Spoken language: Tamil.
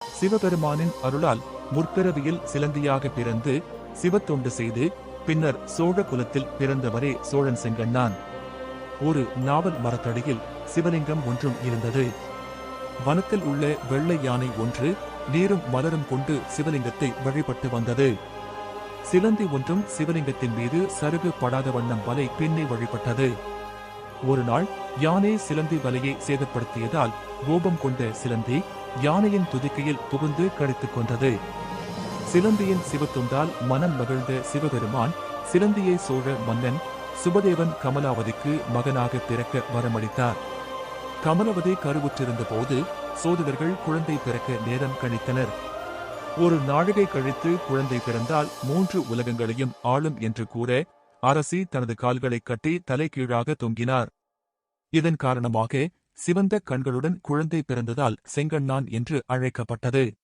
சிவபெருமானின் அருளால் முற்பிறவியில் சிலந்தியாக பிறந்து சிவத்தொண்டு செய்து பின்னர் சோழ குலத்தில் பிறந்தவரே சோழன் செங்கண்ணான். ஒரு நாவல் மரத்தடியில் சிவலிங்கம் ஒன்றும் இருந்தது. வனத்தில் உள்ள வெள்ளை யானை ஒன்று நீரும் மலரும் கொண்டு சிவலிங்கத்தை வழிபட்டு வந்தது. சிலந்தி ஒன்றும் சிவலிங்கத்தின் மீது சருகு படாத வண்ணம் வலை பின்னி வழிபட்டது. ஒரு நாள் யானை சிலந்தி வலையை சேதப்படுத்தியதால் கோபம் கொண்ட சிலந்தி யானையின் துதிக்கையில் புகுந்து கடித்துக் கொண்டது சிலந்தியின் சிவத்துண்டால் மனம் மகிழ்ந்த சிவபெருமான் சிலந்தியை சோழ மன்னன் சுபதேவன் கமலாவதிக்கு மகனாக பிறக்க வரமளித்தார். கமலவதி கருவுற்றிருந்த போது சோதகர்கள் குழந்தை பிறக்க நேரம் கணித்தனர். ஒரு நாழிகை கழித்து குழந்தை பிறந்தால் மூன்று உலகங்களையும் ஆளும் என்று கூற அரசி தனது கால்களை கட்டி தலைகீழாக தொங்கினார். இதன் காரணமாக சிவந்த கண்களுடன் குழந்தை பிறந்ததால் செங்கண்ணான் என்று அழைக்கப்பட்டது.